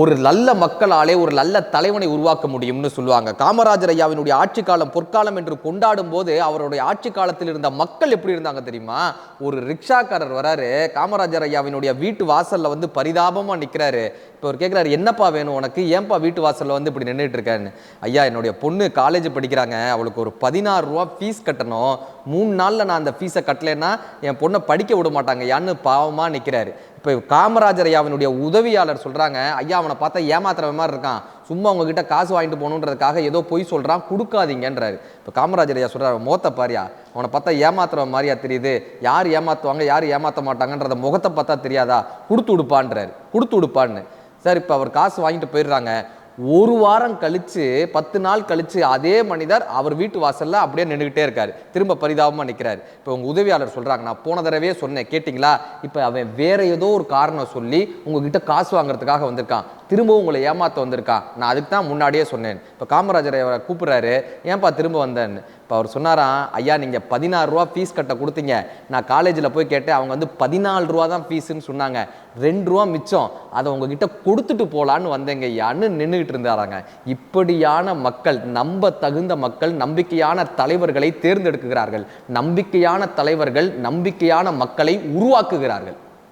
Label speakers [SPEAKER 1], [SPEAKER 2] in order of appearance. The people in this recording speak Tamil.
[SPEAKER 1] ஒரு நல்ல மக்களாலே ஒரு நல்ல தலைவனை உருவாக்க முடியும்னு சொல்லுவாங்க. காமராஜர் ஐயாவினுடைய ஆட்சி காலம் பொற்காலம் என்று கொண்டாடும் போது அவருடைய ஆட்சி காலத்தில் இருந்த மக்கள் எப்படி இருந்தாங்க தெரியுமா? ஒரு ரிக்ஷாக்காரர் வராரு காமராஜர் ஐயாவினுடைய வீட்டு வாசல்ல வந்து பரிதாபமா நிற்கிறாரு இப்போ அவர் கேட்குறாரு என்னப்பா வேணும் உனக்கு? ஏன்பா வீட்டு வாசல்ல வந்து இப்படி நின்றுட்டு இருக்கேன்னு? ஐயா என்னுடைய பொண்ணு காலேஜ் படிக்கிறாங்க. அவளுக்கு ஒரு பதினாறு ரூபா ஃபீஸ் கட்டணும். மூணு நாளில் நான் அந்த ஃபீஸை கட்டலைன்னா என் பொண்ணை படிக்க விட மாட்டாங்க. யான்னு பாவமாக நிற்கிறாரு இப்போ காமராஜர் ஐயாவினுடைய உதவியாளர் சொல்கிறாங்க ஐயா அவனை பார்த்தா ஏமாத்துற மாதிரி இருக்கான். சும்மா உங்ககிட்ட காசு வாங்கிட்டு போகணுன்றதுக்காக ஏதோ பொய் சொல்கிறான் கொடுக்காதீங்கன்றாரு. இப்போ காமராஜர் ஐயா சொல்கிறார் மோத்த பாரியா அவனை பார்த்தா ஏமாத்துற மாதிரியா தெரியுது. யார் ஏமாத்துவாங்க யார் ஏமாற்ற மாட்டாங்கன்றத முகத்தை பார்த்தா தெரியாதா? கொடுத்து விடுப்பான்றாரு. கொடுத்து விடுப்பான்னு. சார் இப்போ அவர் காசு வாங்கிட்டு போயிடுறாங்க. ஒரு வாரம் கழிச்சு பத்து நாள் கழிச்சு அதே மனிதர் அவர் வீட்டு வாசல்ல அப்படியே நின்றுகிட்டே இருக்காரு. திரும்ப பரிதாபமா நிற்கிறார் இப்போ உங்க உதவியாளர் சொல்றாங்க நான் போன தடவையே சொன்னேன் கேட்டிங்களா? இப்போ அவன் வேற ஏதோ ஒரு காரணம் சொல்லி உங்ககிட்ட காசு வாங்குறதுக்காக வந்திருக்கான். திரும்பவும் உங்களை ஏமாத்த வந்திருக்கான். நான் அதுக்கு தான் முன்னாடியே சொன்னேன். இப்போ காமராஜரை அவரை கூப்பிடுறாரு. ஏன்பா திரும்ப வந்தேன்னு? இப்போ அவர் சொன்னாராம் ஐயா நீங்கள் பதினாறு ரூபா ஃபீஸ் கட்ட கொடுத்தீங்க. நான் காலேஜில் போய் கேட்டேன் அவங்க வந்து பதினாலு ரூபா தான் ஃபீஸுன்னு சொன்னாங்க. ரெண்டு ரூபா மிச்சம். அதை உங்ககிட்ட கொடுத்துட்டு போகலான்னு வந்தேங்க ஐயான்னு நின்றுக்கிட்டு இருந்தாராங்க. இப்படியான மக்கள் நம்ப தகுந்த மக்கள் நம்பிக்கையான தலைவர்களை தேர்ந்தெடுக்கிறார்கள் நம்பிக்கையான தலைவர்கள் நம்பிக்கையான மக்களை உருவாக்குகிறார்கள்.